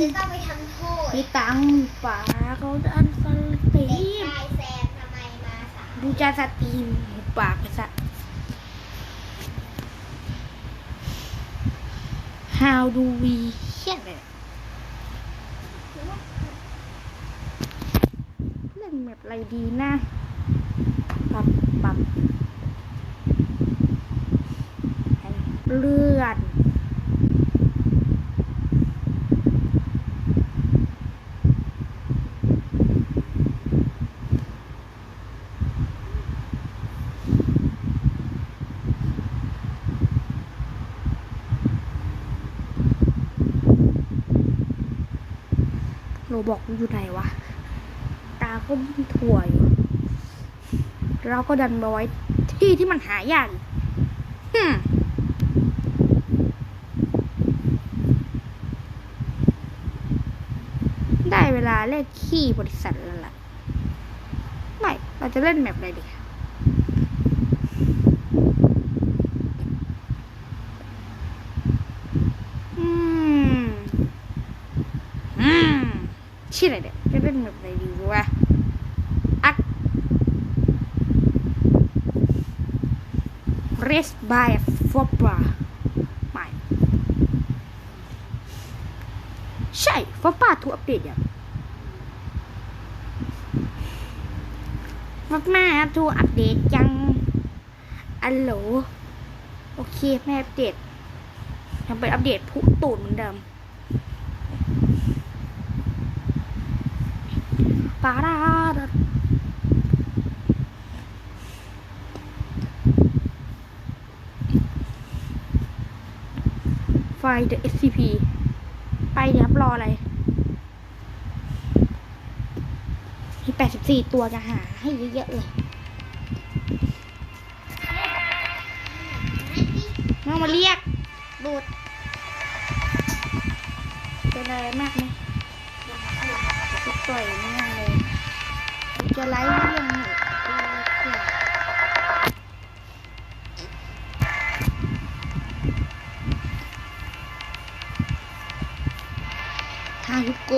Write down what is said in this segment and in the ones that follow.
จะต้องไปทำโทษมีตังค์ป๋าเขาดันสตรีเด็กมชายแซมทำไมมาสายดูจานสตรีมหุบปากไปซะ How do we hear it เล่นแบบอะไรดีนะปรับปรับเลื่อน บอกอยู่ไหนวะ ตาก็ถั่วอยู่ เราก็ดันมาไว้ที่ที่มันหายากฮึได้เวลาเล่นขี้บริษัทแล้วล่ะ ไม่ เราจะเล่นแมปอะไรดี อืม อืม ชื่ออะไรเนี่ยจะเล่นแบบไหนดีวะอัก Race by f o b a ไม่ใช่ฟอปาถูกอัปเดตยังฟอปาถูกอัปเดตยังอัลโหลโอเคแม่อัปเดตยังเป็นอัปเดตผู้ตูดเหมือนเดิม ปาราดาไฟล์ the SCP ไปเดี๋ยวรออะไรมี84ตัวจะหาให้เยอะๆเลยน้องมาเรียก ดูด เป็นอะไรมากไหมต่อยมากเลย จะไล่เรื่องหนูฮายุโก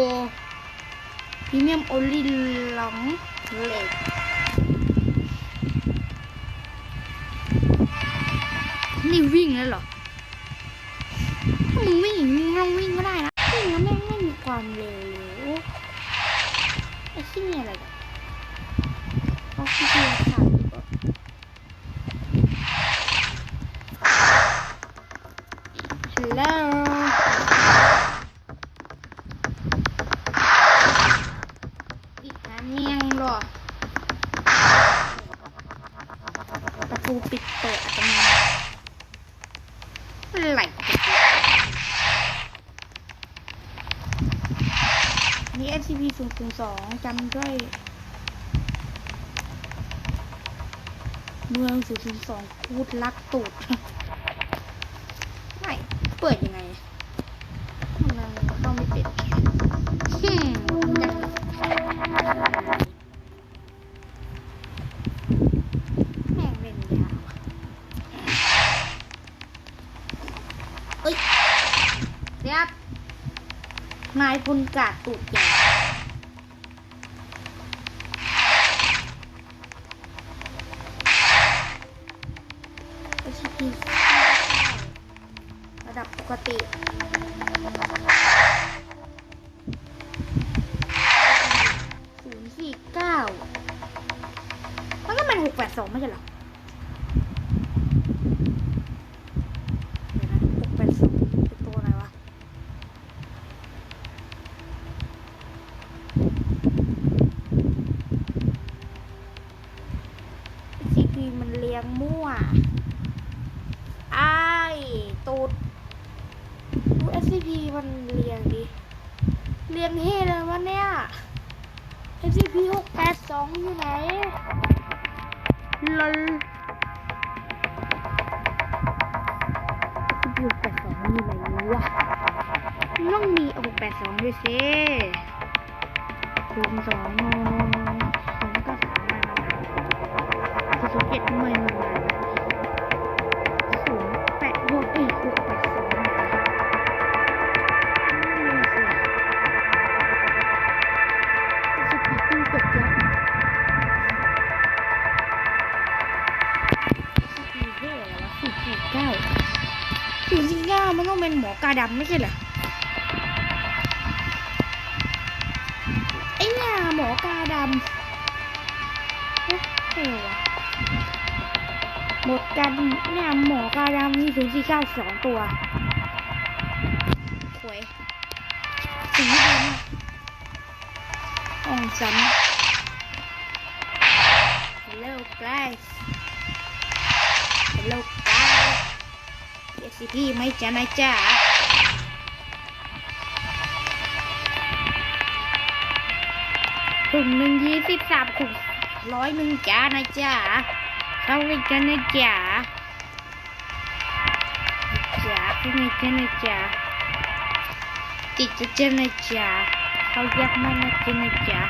พรีเมียมโอลิลองเล็กนี่วิ่งแล้วหรอ ถ้ามึงวิ่งมึงลองวิ่งก็ได้นะวิ่งแล้วแม่งไม่มีความเร็วไอ้ที่นี่อะไรกัน 0 0 2จำด้วย เมือง0 0 2คูดลักตูดไม่เปิดยังไงมันเข้าไม่เป็นฮึมยังแม่งเล่นยาวเอ้ยเดี๋ยวนายพลกาดตูดให เลี้ยงเฮ่เลยวะเนี่ย SCP หกแปดสองอยู่ไหนลล SCP หกแปดสองอยู่ไหนวะต้องมีหกแปดสองด้วยสิศูนย์สองสองก็สามมาศูนย์เจ็ดหน่วยหนึ่ หมอเก้าศูงย์สี่เก้ามันต้องเป็นหมอกาดำไม่ใช่เหรอไอ้เนี่าหมอกาดำเอ้โหหมดกันเนี่ยหมอกาดำมีศูงย์สี่เก้าสองตัวหวยสีดำอ่องซ้ำ Hello guys Hello สิพี่ไม่จ้านะจ๊ะถุงหนึ่งยี่สิบสามถุงร้อยหนึ่งจ้านะจ๊ะเข้าเลยจ้านะจ๊ะจ้าเข้าเลยจ้านะจ๊ะติดจะเจ้านะจ๊ะเขาอยากมานะจ้านะจ๊ะ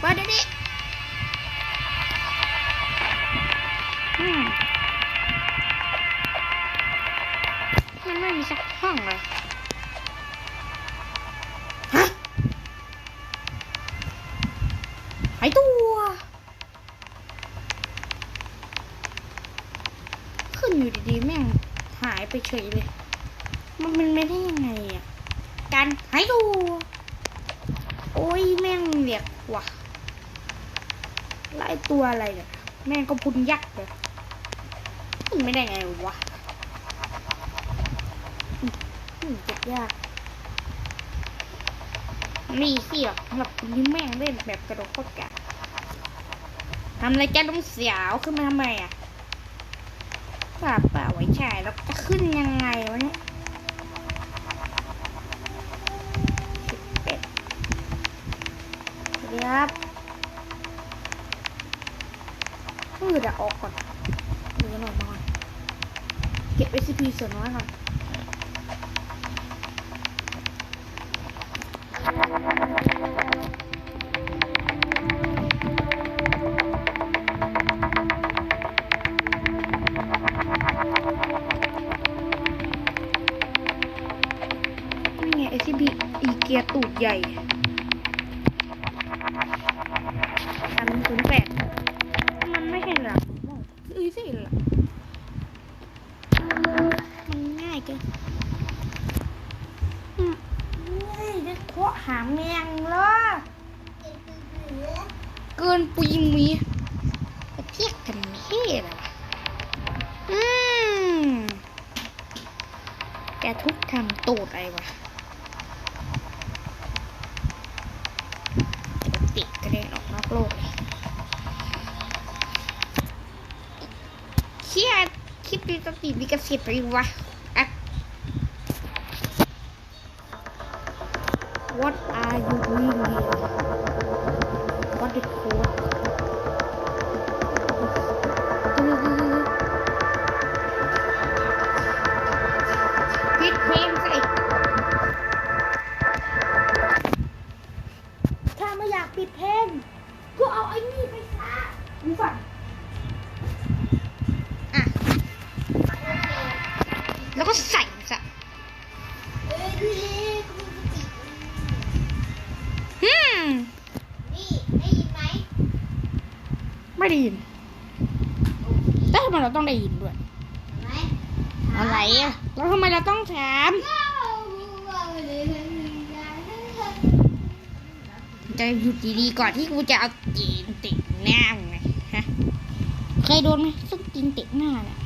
เปิดเดี๋ย ห้องเลยฮะหายตัว ขึ้นอยู่ดีๆ แม่งหายไปเฉยเลย มันเป็นไม่ได้ยังไงอะการหายตัว โอ้ยแม่งเหลียกว่ะไล่ตัวอะไรเนี่ยแม่งก็พุนยักษ์เลยมันไม่ได้ไงวะอืมอืมเจ็บ ยากนี่สิหรอกสำหรับนี่แม่งเล่นแบบกระโดดโคตรกะทำอะไรจ้าต้องเสียวขึ้นมาทำไมอะป่าป่าไว้ชายแล้วจะขึ้นยังไงวะเนี่ยสิบเอ็ดสวัสดีครับมือจะออกก่อนมือหน่อยมาก่อนเก็บ SCP ส่วนน้อยก่อน ปุยมีเทียกกันเท่เหรอวะอืมแกทุกทำตูดอะไรวะติดกระเด็นออกนอกโลกเลยเชียคลิปนี้ต้องติดวิกสิทธิ์ไปวะ หยุดดีๆก่อนที่กูจะเอาจีนติดหน้าไงฮะเคยโดนไหมซึ่งจีนติดหน้าเนี่ย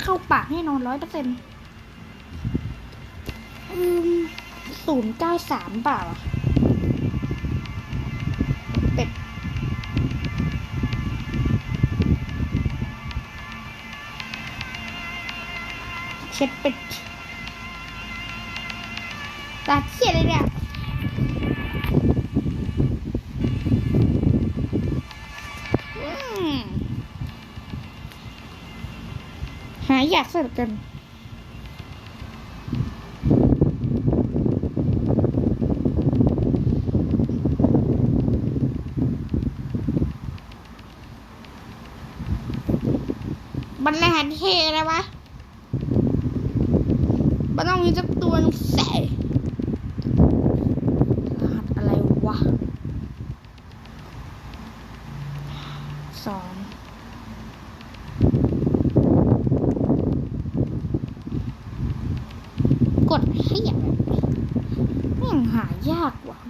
เข้าปากแน่นอนร้อยเปอร์เซ็นต์อืมศูนย์เก้าสามเปล่าเป็ดเช็ดเป็ดตาเขียเลย อยากสลับกันบันแลนเทแล้ววะมันต้องมีสักตัวหนึงใส่รหัสอะไรวะ สอง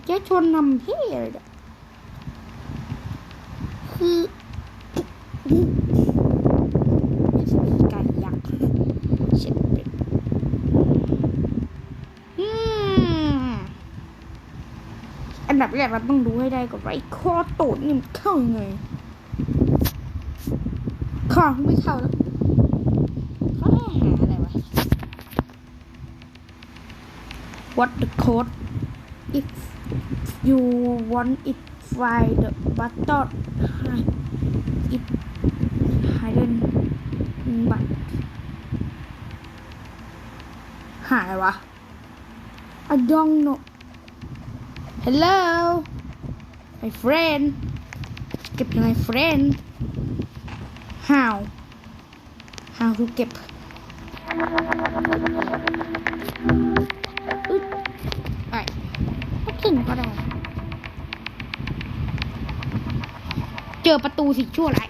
จะชนนำพี่อะไรเนี่ยคือไก่ยักษ์เช็ดเป็ดอืมอันดับแรกเราต้องดูให้ได้ก่อนว่าไอ้คอตูดนี่มันเข้ายังไงคอไม่เข้าแล้วขาให้หาอะไรวะ what the code if you want it find the button hide it hidden but หาอะไรวะ I don't know hello my friend เก็บยังไง friend how how to เก็บอึดไปไม่ถึงก็ได้ จอประตูสิชั่วไราย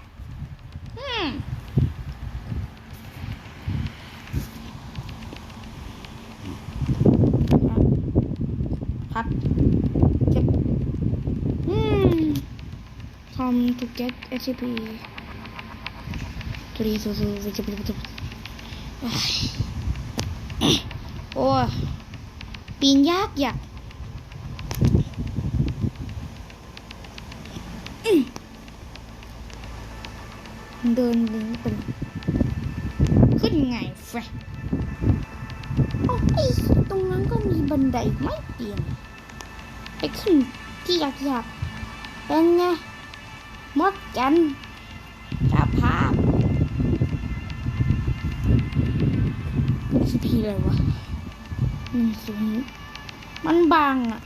อืมครับเก็บอืม Come to get SCP ตรีสูสูวิจิปิปิโอ้ยปีนยากอยากอืม เดินลิงเป็นขึ้นไงแฟรโอ้ไอ้ตรงนั้นก็มีบันไดไม่เปลี่ยน ไปขึ้นที่ยากๆเป็นไงมดกันสภาพ SCP อะไรวะอืมสูงมันบางอะ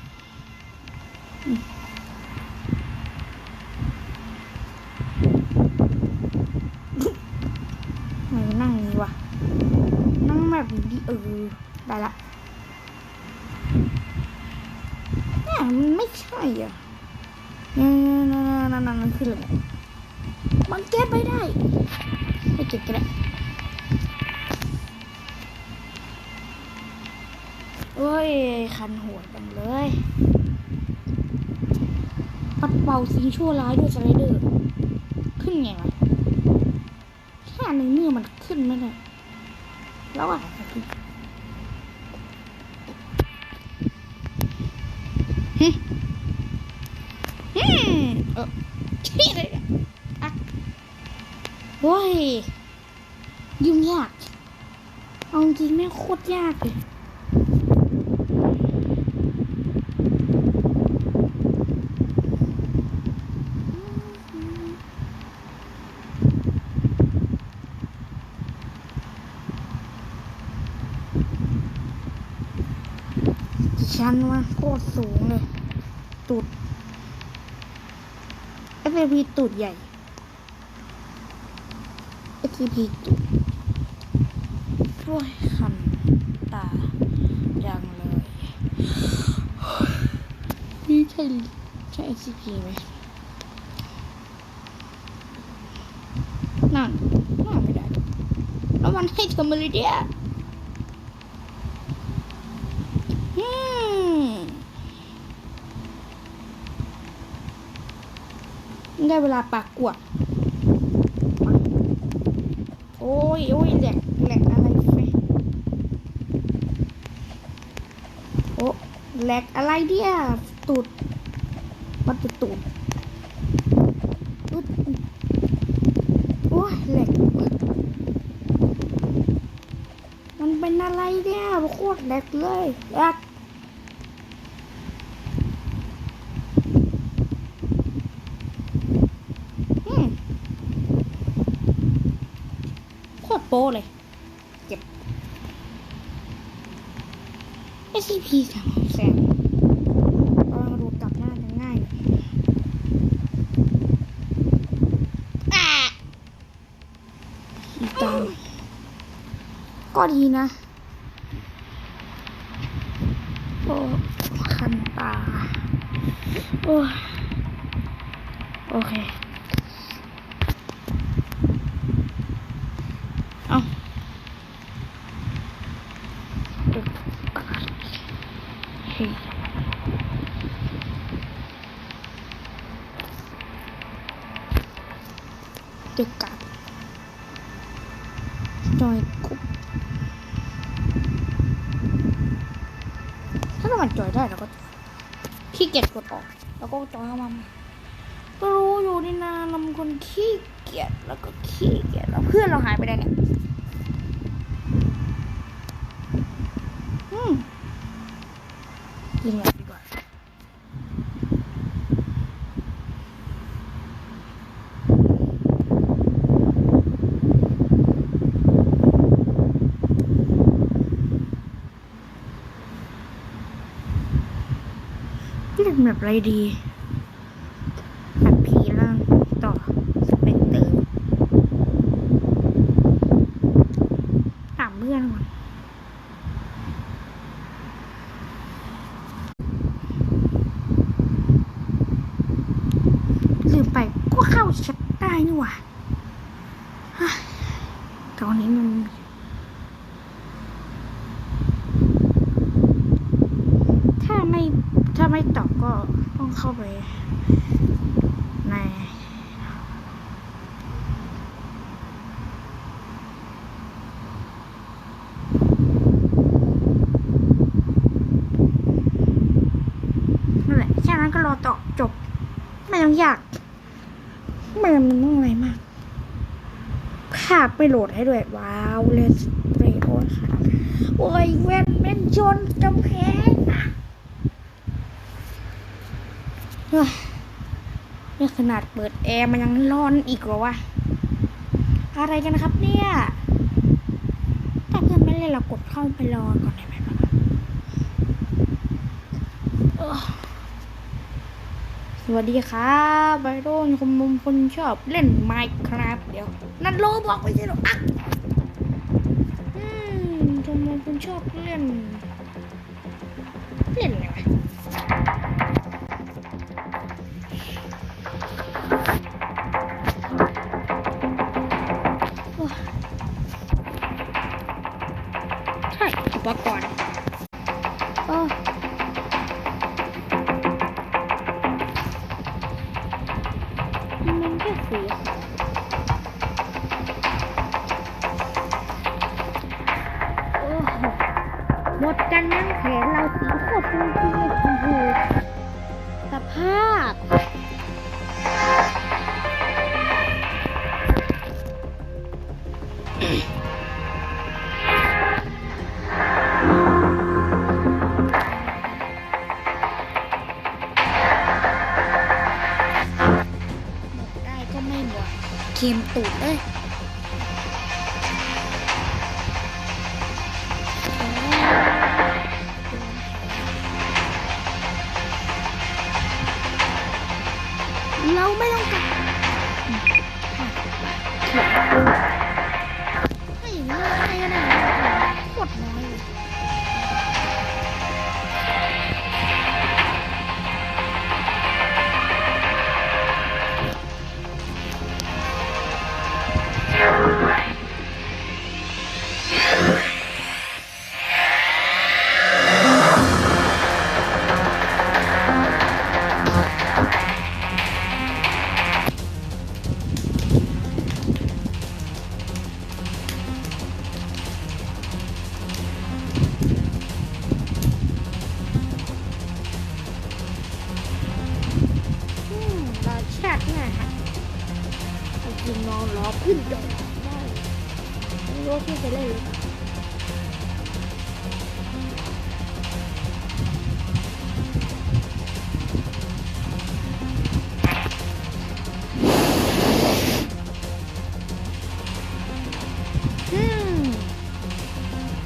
ย คันหัวจังเลยปัดเป่าสิ่งชั่วร้ายด้วยสไลเดอร์ ขึ้นไงวะแค่ในเมื่อมันขึ้นไม่ได้แล้วอะฮึฮึเออที่อะไรเนี่ยอะโว้ยยุ่งยาก เอาจริงแม่โคตรยากเลย ชันว่าโคตรสูงเลยตูด FP ตูดใหญ่ FP ตูดโอ้ยคันตาจังเลย นี่ใช่ใช่ SCP ไหมนั่นน่าไม่ได้ แล้วมันให้ทำอะไรเนี่ย อืม ได้เวลาปากกวด โอ้ยโอ้ยแหลกแหลกอะไรไหมโอ้แหลกอะไรเดียตูดมันตูดอึดโอ้ยแหลกมันเป็นอะไรเนี่ยโคตรแหลกเลยแหลก อืม โคตรโป้เลยเก็บ SCP สามแสนเอามาดูกลับหน้าจะง่ายอะอีตาก็ดีนะ จุกกับจอยคุบถ้าเราจอยได้เราก็ขี้เกียจกดออก แล้วก็จอยเข้ามาก็รู้อยู่นี่นาลำคนขี้เกียจแล้วก็ขี้เกียจแล้วเพื่อนเราหายไปไหนเนี่ย อะไรดีแบบผีล่างต่อสเปกเตอร์ถามเพื่อนก่อนลืมไปก็เข้าแชทได้นี่หว่าตอนนี้มันถ้าไม่ถ้าไม่ตอบก็ เข้าไปในนั่นแหละแค่นั้นก็รอตอบจบ ไม่ต้องยากไม่มันต้องอะไรมากภาพไปโหลดให้ด้วย ว้าวเลสเรโอค่ะ โอ้ยเวนเป็นชนกำแพงอะ เฮ้ย นี่ขนาดเปิดแอร์มันยังร้อนอีกเหรอวะ อะไรกันนะครับเนี่ยถ้าเพื่อนไม่เล่นเรากดเข้าไปรอก่อนได้ไหมปะเออสวัสดีครับไบโรนคุณมุมคนชอบเล่นไมค์ครับเดี๋ยว นั่นโลบอกไม่ใช่หรออะอืมคุณมุมคนชอบเล่น เล่นอะไรวะ กันนั่งแขนเราสีโคตรจริงๆชมพูสภาพ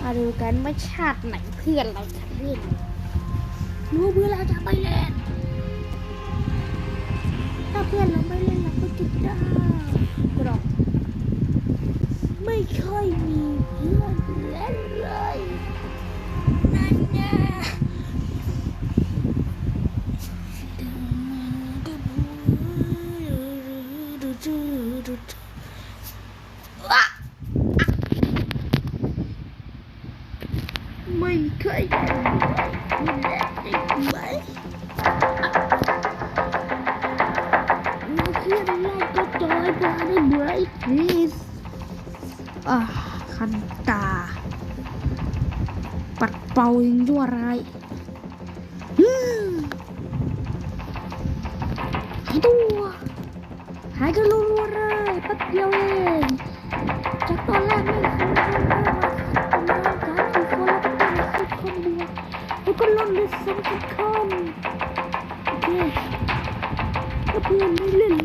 มาดูกันว่าชาติไหนเพื่อนเราจะเล่นรู้เพื่อนเราจะไปเล่น ถ้าเพื่อนเราไม่เล่นเราก็จะได้กรอกไม่ค่อยมีเพื่อนเล่นเลยนั่นไงา ปัดเป่ายิงยั่วร้ายอืมหายตัว หายกันรัวๆเลยแป๊บเดียวเองจากตอนแรกไม่คุ้นเคยมาประมาณสามสี่คนแล้วก็เป็นสิบคนเดียวแล้วก็ลดเลือสองสิบคนโอเคถ้าเพื่อนไม่เล่น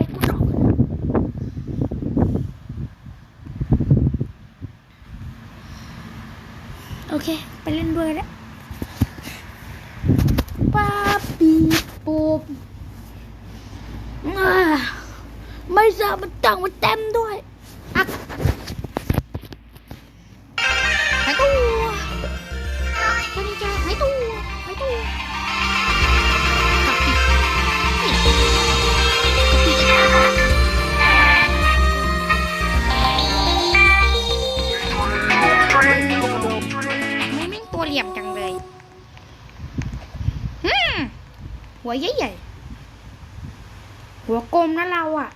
นะเราอะ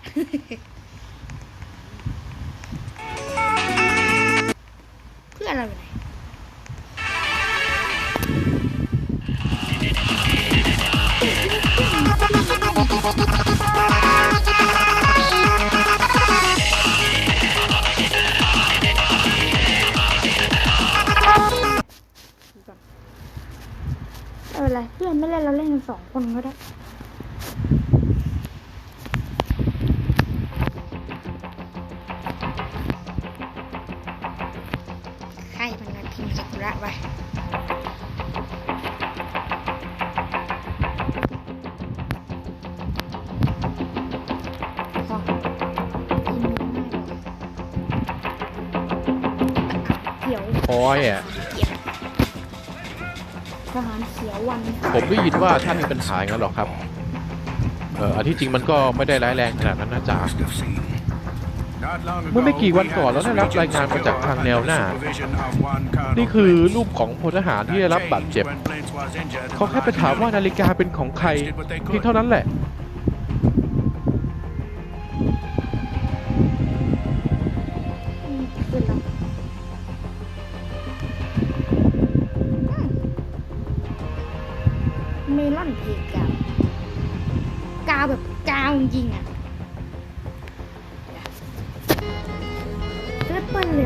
ให้พนักทีมสักุระไปพอกินไม่ได้เขียวพอยอะทหารเขียววันผมได้ยินว่าท่านมีปัญหาอย่างนั้นหรอครับ เอออันที่จริงมันก็ไม่ได้ร้ายแรงขนาดนั้นนะจ๊ะ เมื่อไม่กี่วันก่อนเราได้รับรายงานมาจากทางแนวหน้า นี่คือรูปของพลทหารที่ได้รับบาดเจ็บ เขาแค่ไปถามว่านาฬิกาเป็นของใครเพียงเท่านั้นแหละอืมขึ้นแล้วอืมเมลอนเพกาวกาวแบบกาวจริงๆอะ เลื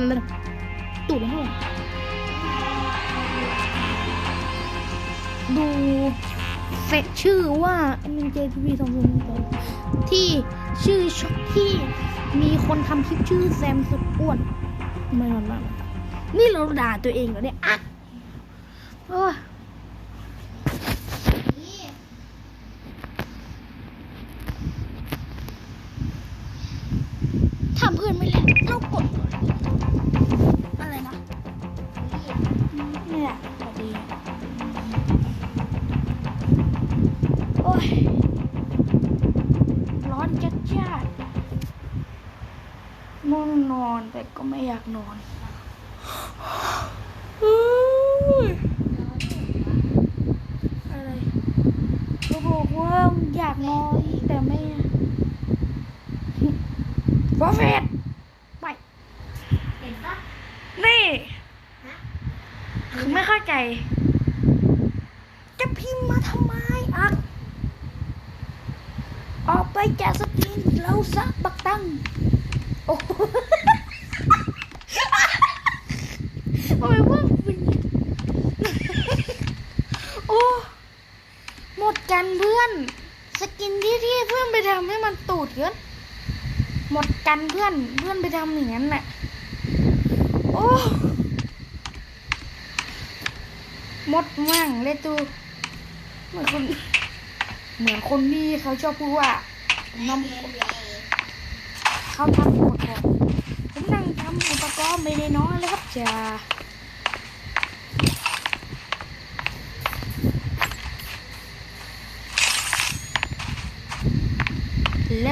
ลลตูดอะไรดูเฟซชื่อว่ามินเจทีวีสองคนที่ชื่อช็องที่มีคนทำคลิปชื่อแซมสุดอ้วนไม่มันมากนี่เราด่าตัวเองเหรอเนี่ยอะโอ้ ไม่อยากนอนเฮ้ยอะไรเขาบอกว่าอยากนอนแต่ไม่โปรเฟสไม่เห็นปะนี่ฮะคือไม่เข้าใจ จะพิมพ์มาทำไมอะออกไปจากสตรีมเราซักบักตั้งโอ้โห ทำไมว่าเป็นอย่างนี้โอ้หมดกันเพื่อน สกินที่ที่เพื่อนไปทำให้มันตูดเกินหมดกันเพื่อนเพื่อนไปทำอย่างนั้นแหละโอ้หมดมั่งเลยตูเหมือนคนเหมือนคนที่เขาชอบพูดว่าน้ำเขาทำอุปกรณ์ผมนั่งทำอุปกรณ์ไม่ได้น้อยเลยครับจ้า แ